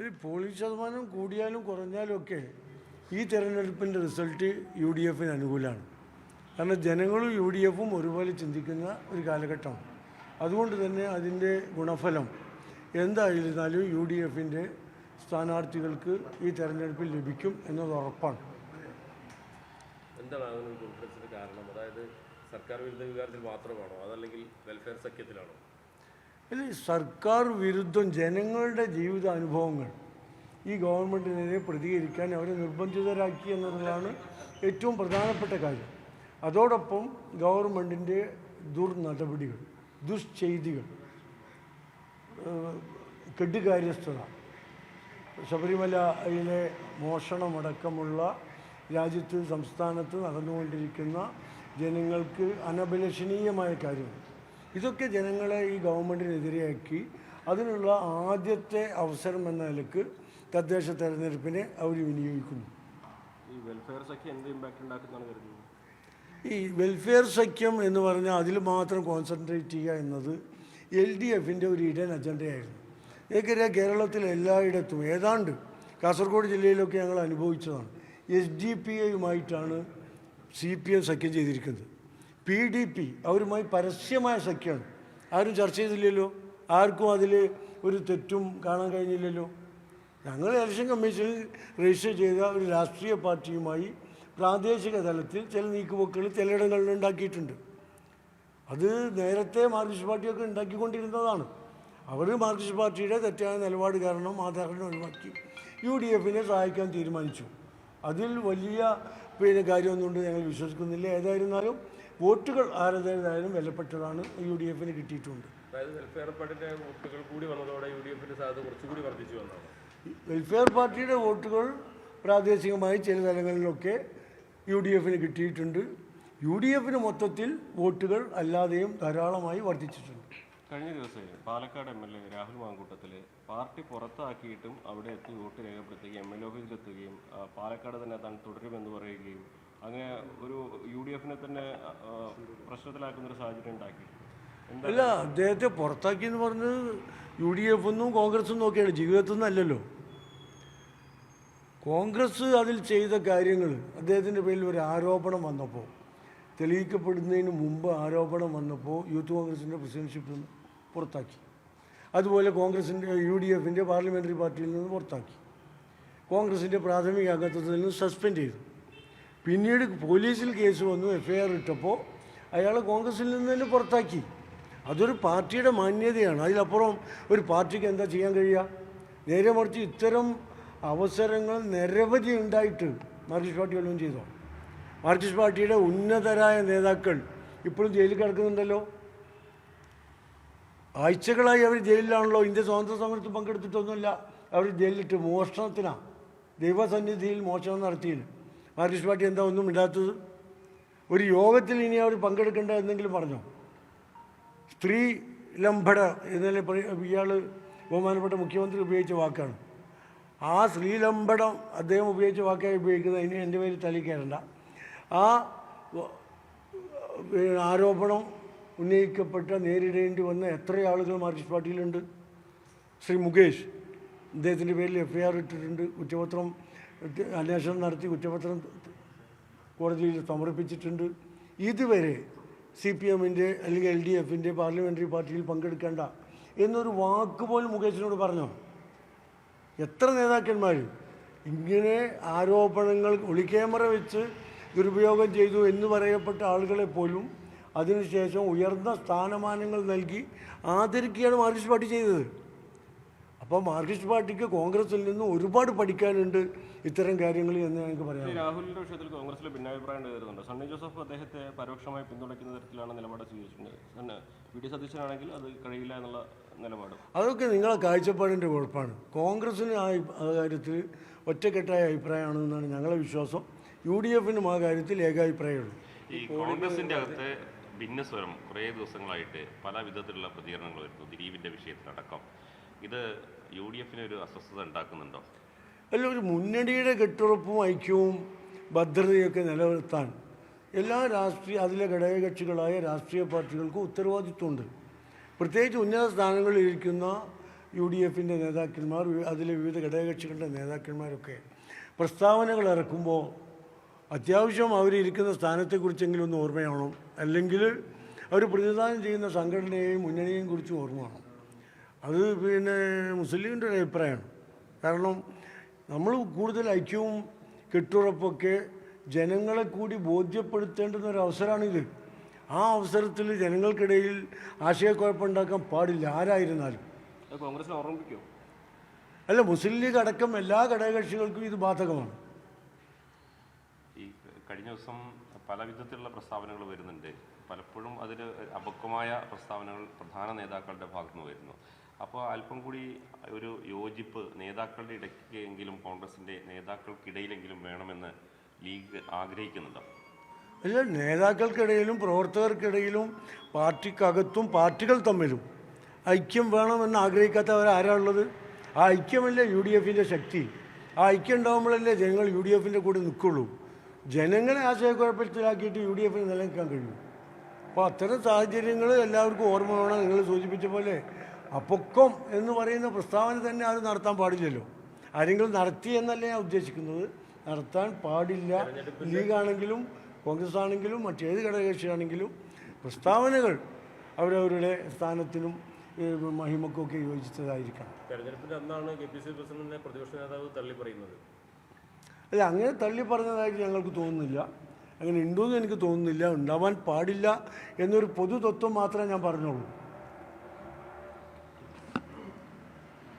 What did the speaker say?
ഒരു പോളിംഗ് ശതമാനം കൂടിയാലും കുറഞ്ഞാലും ഒക്കെ ഈ തെരഞ്ഞെടുപ്പിന്റെ റിസൾട്ട് യു ഡി എഫിന് അനുകൂലമാണ്. കാരണം ജനങ്ങളും യു ഡി എഫും ഒരുപോലെ ചിന്തിക്കുന്ന ഒരു കാലഘട്ടമാണ്. അതുകൊണ്ട് തന്നെ അതിന്റെ ഗുണഫലം എന്തായിരുന്നാലും യു ഡി എഫിന്റെ സ്ഥാനാർത്ഥികൾക്ക് ഈ തെരഞ്ഞെടുപ്പിൽ ലഭിക്കും എന്നത് ഉറപ്പാണ്. എന്താണ് കോൺഫിഡൻസിന് കാരണം? അതായത് സർക്കാർ വിരുദ്ധ വികാരത്തിൽ മാത്രമാണോ? അതല്ലെങ്കിൽ വെൽഫെയർ സഖ്യത്തിലാണോ? ഇത് സർക്കാർ വിരുദ്ധം ജനങ്ങളുടെ ജീവിത അനുഭവങ്ങൾ ഈ ഗവൺമെന്റിനെതിരെ പ്രതികരിക്കാൻ അവരെ നിർബന്ധിതരാക്കി എന്നതാണ് ഏറ്റവും പ്രധാനപ്പെട്ട കാര്യം. അതോടൊപ്പം ഗവൺമെന്റിന്റെ ദുർനടപടികൾ ദുശ്ചെയ്തികൾ കെട്ടുകാര്യസ്ഥത ശബരിമലയിലെ മോഷണമടക്കമുള്ള രാജ്യത്ത് സംസ്ഥാനത്ത് നടന്നുകൊണ്ടിരിക്കുന്ന ജനങ്ങൾക്ക് അനഭിലഷണീയമായ കാര്യങ്ങൾ. ഇതൊക്കെ ജനങ്ങളെ ഈ ഗവൺമെന്റിനെതിരെയാക്കി അതിനുള്ള ആദ്യത്തെ അവസരം എന്ന നിലയ്ക്ക് തദ്ദേശ തെരഞ്ഞെടുപ്പിനെ അവർ വിനിയോഗിക്കുന്നു. ഈ വെൽഫെയർ സഖ്യം എന്ത് ഇമ്പാക്റ്റ് ഉണ്ടാക്കുന്നതാണ് കരുതുന്നത്? ഈ വെൽഫെയർ സഖ്യം എന്ന് പറഞ്ഞാൽ അതിൽ മാത്രം കോൺസെൻട്രേറ്റ് ചെയ്യുക എന്നത് എൽ ഡി എഫിന്റെ ഒരു ഇടൻ അജണ്ടയായിരുന്നു. എനിക്കറിയാം കേരളത്തിൽ എല്ലായിടത്തും ഏതാണ്ട് കാസർഗോഡ് ജില്ലയിലൊക്കെ ഞങ്ങൾ അനുഭവിച്ചതാണ്. എസ് ഡി പി ഐയുമായിട്ടാണ് സി പി എം സഖ്യം ചെയ്തിരിക്കുന്നത്. പി ഡി പി അവരുമായി പരസ്യമായ സഖ്യമാണ്. ആരും ചർച്ച ചെയ്തില്ലല്ലോ. ആർക്കും അതിൽ ഒരു തെറ്റും കാണാൻ കഴിഞ്ഞില്ലല്ലോ. ഞങ്ങൾ ഇലക്ഷൻ കമ്മീഷനിൽ രജിസ്റ്റർ ചെയ്ത ഒരു രാഷ്ട്രീയ പാർട്ടിയുമായി പ്രാദേശിക തലത്തിൽ ചില നീക്കുപോക്കുകൾ ചിലയിടങ്ങളിൽ ഉണ്ടാക്കിയിട്ടുണ്ട്. അത് നേരത്തെ മാർക്സിസ്റ്റ് പാർട്ടിയൊക്കെ ഉണ്ടാക്കിക്കൊണ്ടിരുന്നതാണ്. അവർ മാർക്സിസ്റ്റ് പാർട്ടിയുടെ തെറ്റായ നിലപാട് കാരണം ആധാറിനെ ഒഴിവാക്കി യു ഡി എഫിനെ സഹായിക്കാൻ തീരുമാനിച്ചു. അതിൽ വലിയ പിന്നെ കാര്യമൊന്നുകൊണ്ട് ഞങ്ങൾ വിശ്വസിക്കുന്നില്ല. ഏതായിരുന്നാലും വോട്ടുകൾ ആരതായാലും വിലപ്പെട്ടതാണ് യു ഡി എഫിന് കിട്ടിയിട്ടുണ്ട് വെൽഫെയർ പാർട്ടിയുടെ വോട്ടുകൾ കൂടി വന്നതോടെ യു ഡി എഫിന്റെ സാധ്യത കുറച്ചുകൂടി വർദ്ധിച്ചു വന്നതാണ്. വെൽഫെയർ പാർട്ടിയുടെ വോട്ടുകൾ പ്രാദേശികമായി ചില തലങ്ങളിലൊക്കെ യു ഡി എഫിന് കിട്ടിയിട്ടുണ്ട്. യു ഡി എഫിന് മൊത്തത്തിൽ വോട്ടുകൾ അല്ലാതെയും ധാരാളമായി വർദ്ധിച്ചിട്ടുണ്ട്. കഴിഞ്ഞ ദിവസം Palakkad M L A Rahul Mamkootathil party പുറത്താക്കിയിട്ടും അവിടെ എത്തി വോട്ട് രേഖപ്പെടുത്തുകയും എം എൽ എ ഓഫീസിലെത്തുകയും പാലക്കാട് തന്നെ താൻ തുടരുമെന്ന് പറയുകയും അങ്ങനെ ഒരു യു ഡി എഫിനെ തന്നെ പ്രശ്നത്തിലാക്കുന്ന ഒരു സാഹചര്യം ഉണ്ടാക്കി. അല്ല അദ്ദേഹത്തെ പുറത്താക്കി എന്ന് പറഞ്ഞത് യു ഡി എഫ് ഒന്നും കോൺഗ്രസും നോക്കിയാണ് ജീവിതത്തിൽ നിന്നല്ലല്ലോ. കോൺഗ്രസ് അതിൽ ചെയ്ത കാര്യങ്ങൾ അദ്ദേഹത്തിന്റെ പേരിൽ ഒരു ആരോപണം വന്നപ്പോൾ തെളിയിക്കപ്പെടുന്നതിന് മുമ്പ് ആരോപണം വന്നപ്പോൾ യൂത്ത് കോൺഗ്രസിന്റെ പ്രസിഡൻഷിപ്പിൽ നിന്ന് പുറത്താക്കി. അതുപോലെ കോൺഗ്രസിന്റെ യു ഡി എഫിന്റെ പാർലമെന്ററി പാർട്ടിയിൽ നിന്ന് പുറത്താക്കി. കോൺഗ്രസിന്റെ പ്രാഥമിക അംഗത്വത്തിൽ നിന്ന് സസ്പെൻഡ് ചെയ്തു. പിന്നീട് പോലീസിൽ കേസ് വന്നു എഫ്ഐആർ ഇട്ടപ്പോൾ അയാളെ കോൺഗ്രസിൽ നിന്ന് തന്നെ പുറത്താക്കി. അതൊരു പാർട്ടിയുടെ മാന്യതയാണ്. അതിലപ്പുറം ഒരു പാർട്ടിക്ക് എന്താ ചെയ്യാൻ കഴിയുക? നേരെ മറിച്ച് ഇത്തരം അവസരങ്ങൾ നിരവധി ഉണ്ടായിട്ട് മാർക്സിസ്റ്റ് പാർട്ടി വല്ലതും ചെയ്തോ? മാർക്സിസ്റ്റ് പാർട്ടിയുടെ ഉന്നതരായ നേതാക്കൾ ഇപ്പോഴും ജയിലിൽ കിടക്കുന്നുണ്ടല്ലോ. ആഴ്ചകളായി അവർ ജയിലിലാണല്ലോ. ഇന്ത്യ സ്വാതന്ത്ര്യ സമരത്തിൽ പങ്കെടുത്തിട്ടൊന്നുമില്ല. അവർ ജയിലിലിട്ട് മോഷണത്തിനാണ് ദൈവസന്നിധിയിൽ മോഷണം നടത്തിയില്ല മാർക്സിസ്റ്റ് പാർട്ടി എന്താ ഒന്നും ഇല്ലാത്തത്? ഒരു യോഗത്തിൽ ഇനി അവർ പങ്കെടുക്കേണ്ട എന്തെങ്കിലും പറഞ്ഞോ? സ്ത്രീ ലംബട എന്നല്ലേ ഇയാൾ ബഹുമാനപ്പെട്ട മുഖ്യമന്ത്രി ഉപയോഗിച്ച വാക്കാണ്. ആ സ്ത്രീലംബടം അദ്ദേഹം ഉപയോഗിച്ച വാക്കായി ഉപയോഗിക്കുന്നത് ഇനി എന്റെ പേര് തലിക്കേറണ്ട ആ ആരോപണം ഉന്നയിക്കപ്പെട്ട നേരിടേണ്ടി വന്ന എത്ര ആളുകൾ മാർക്സിസ്റ്റ് പാർട്ടിയിലുണ്ട്? ശ്രീ മുകേഷ് അദ്ദേഹത്തിന്റെ പേരിൽ എഫ് ഐ ആർ ഇട്ടിട്ടുണ്ട്. കുറ്റപത്രം അന്വേഷണം നടത്തി കുറ്റപത്രം കോടതിയിൽ സമർപ്പിച്ചിട്ടുണ്ട്. ഇതുവരെ സി പി എമ്മിന്റെ അല്ലെങ്കിൽ എൽ ഡി എഫിന്റെ പാർലമെന്ററി പാർട്ടിയിൽ പങ്കെടുക്കേണ്ട എന്നൊരു വാക്ക് പോലും മുകേഷിനോട് പറഞ്ഞോ? എത്ര നേതാക്കന്മാർ ഇങ്ങനെ ആരോപണങ്ങൾ ഒളിക്യാമറ വെച്ച് ദുരുപയോഗം ചെയ്തു എന്ന് പറയപ്പെട്ട ആളുകളെ പോലും അതിനുശേഷം ഉയർന്ന സ്ഥാനമാനങ്ങൾ നൽകി ആദരിക്കുകയാണ് മാർക്സിസ്റ്റ് പാർട്ടി ചെയ്തത്. അപ്പോൾ മാർക്സിസ്റ്റ് പാർട്ടിക്ക് കോൺഗ്രസിൽ നിന്ന് ഒരുപാട് പഠിക്കാനുണ്ട് ഇത്തരം കാര്യങ്ങളിൽ എന്ന് ഞങ്ങൾക്ക് പറയാം രാഹുലിന്റെ വിഷയത്തിൽ കോൺഗ്രസിൽ ഭിന്നാഭിപ്രായം കയറുന്നുണ്ട് സണ്ണി ജോസഫ് അദ്ദേഹത്തെ പരോക്ഷമായി പിന്തുണയ്ക്കുന്ന തരത്തിലാണ് നിലപാട് സ്വീകരിച്ചിട്ടുണ്ട് വി ഡി സതീശനാണെങ്കിൽ അത് കഴിയില്ല എന്നുള്ള നിലപാട്. അതൊക്കെ നിങ്ങളെ കാഴ്ചപ്പാടിന്റെ കുഴപ്പമാണ് കോൺഗ്രസിന് ആ ആ കാര്യത്തിൽ ഒറ്റക്കെട്ടായ അഭിപ്രായമാണെന്നാണ് ഞങ്ങളെ വിശ്വാസം. യു ഡി എഫിനും ആ കാര്യത്തിൽ ഏകാഭിപ്രായമുള്ളൂ. ഈ കോൺഗ്രസിന്റെ അകത്ത് ഭിന്നസ്വരം കുറേ ദിവസങ്ങളായിട്ട് പല വിധത്തിലുള്ള പ്രതികരണങ്ങൾ വരുന്നു. ദിലീപിന്റെ വിഷയത്തിലടക്കം. ഇത് യു ഡി എഫിന് ഒരു അസ്വസ്ഥത ഉണ്ടാക്കുന്നുണ്ടോ? അല്ല ഒരു മുന്നണിയുടെ കെട്ടുറപ്പും ഐക്യവും ഭദ്രതയൊക്കെ നിലനിർത്താൻ എല്ലാ രാഷ്ട്രീയ അതിലെ ഘടകകക്ഷികളായ രാഷ്ട്രീയ പാർട്ടികൾക്കും ഉത്തരവാദിത്വമുണ്ട്. പ്രത്യേകിച്ച് ഉന്നത സ്ഥാനങ്ങളിൽ ഇരിക്കുന്ന യു ഡി എഫിന്റെ നേതാക്കന്മാർ അതിലെ വിവിധ ഘടകകക്ഷികളുടെ നേതാക്കന്മാരൊക്കെ പ്രസ്താവനകൾ ഇറക്കുമ്പോൾ അത്യാവശ്യം അവരിയ്ക്കുന്ന സ്ഥാനത്തെക്കുറിച്ചെങ്കിലും ഒന്ന് ഓർമ്മയാവണം. അല്ലെങ്കിൽ അവർ പ്രതിനിധാനം ചെയ്യുന്ന സംഘടനയെയും മുന്നണിയെയും കുറിച്ച് ഓർമ്മ വേണം. അത് പിന്നെ മുസ്ലിം ലീഗിന്റെ ഒരു അഭിപ്രായമാണ്. കാരണം നമ്മൾ കൂടുതൽ ഐക്യവും കെട്ടുറപ്പൊക്കെ ജനങ്ങളെ കൂടി ബോധ്യപ്പെടുത്തേണ്ടുന്ന ഒരു അവസരമാണിത്. ആ അവസരത്തിൽ ജനങ്ങൾക്കിടയിൽ ആശയക്കുഴപ്പമുണ്ടാക്കാൻ പാടില്ല ആരായിരുന്നാലും. കോൺഗ്രസിനെ ഓർമ്മിപ്പിക്കുമോ അല്ല മുസ്ലിം ലീഗ് അടക്കം എല്ലാ ഘടകകക്ഷികൾക്കും ഇത് ബാധകമാണ്. ഈ കഴിഞ്ഞ ദിവസം പല വിധത്തിലുള്ള പ്രസ്താവനകൾ വരുന്നുണ്ട്. പലപ്പോഴും അതിൽ അപക്വമായ പ്രസ്താവനകൾ പ്രധാന നേതാക്കളുടെ ഭാഗത്തുനിന്ന് വരുന്നു. അപ്പോൾ അല്പം കൂടി ഒരു യോജിപ്പ് നേതാക്കളുടെ ഇടയ്ക്കെങ്കിലും കോൺഗ്രസിന്റെ നേതാക്കൾക്കിടയിലെങ്കിലും വേണമെന്ന് ലീഗ് ആഗ്രഹിക്കുന്നുണ്ടോ? അല്ല നേതാക്കൾക്കിടയിലും പ്രവർത്തകർക്കിടയിലും പാർട്ടിക്കകത്തും പാർട്ടികൾ തമ്മിലും ഐക്യം വേണമെന്ന് ആഗ്രഹിക്കാത്തവരാരാളുള്ളത് ആ ഐക്യമല്ലേ യു ഡി എഫിന്റെ ശക്തി. ആ ഐക്യം ഉണ്ടാകുമ്പോഴല്ലേ ജനങ്ങൾ യു ഡി എഫിന്റെ കൂടെ നിൽക്കുള്ളൂ. ജനങ്ങളെ ആശയക്കുഴപ്പത്തിലാക്കിയിട്ട് യു ഡി എഫിന് നിലനിൽക്കാൻ കഴിയും. അപ്പോൾ അത്തരം സാഹചര്യങ്ങൾ എല്ലാവർക്കും ഓർമ്മ വേണം നിങ്ങൾ സൂചിപ്പിച്ച പോലെ അപ്പൊക്കം എന്ന് പറയുന്ന പ്രസ്താവന തന്നെ അത് നടത്താൻ പാടില്ലല്ലോ. ആരെങ്കിലും നടത്തി എന്നല്ലേ ഞാൻ ഉദ്ദേശിക്കുന്നത്. നടത്താൻ പാടില്ല. ലീഗാണെങ്കിലും കോൺഗ്രസ് ആണെങ്കിലും മറ്റേത് ഘടകകക്ഷിയാണെങ്കിലും പ്രസ്താവനകൾ അവരവരുടെ സ്ഥാനത്തിനും മഹിമക്കൊക്കെ യോജിച്ചതായിരിക്കണം. തെരഞ്ഞെടുപ്പിന്റെ അന്നാണ് കെ പി സി പ്രസിഡന്റിനെ പ്രതിപക്ഷ നേതാവ് തള്ളി പറയുന്നത്. അല്ല അങ്ങനെ തള്ളി പറഞ്ഞതായിട്ട് ഞങ്ങൾക്ക് തോന്നുന്നില്ല. അങ്ങനെ ഉണ്ടോ എന്ന് എനിക്ക് തോന്നുന്നില്ല. ഉണ്ടാവാൻ പാടില്ല എന്നൊരു പൊതു തത്വം മാത്രമേ ഞാൻ പറഞ്ഞുള്ളൂ.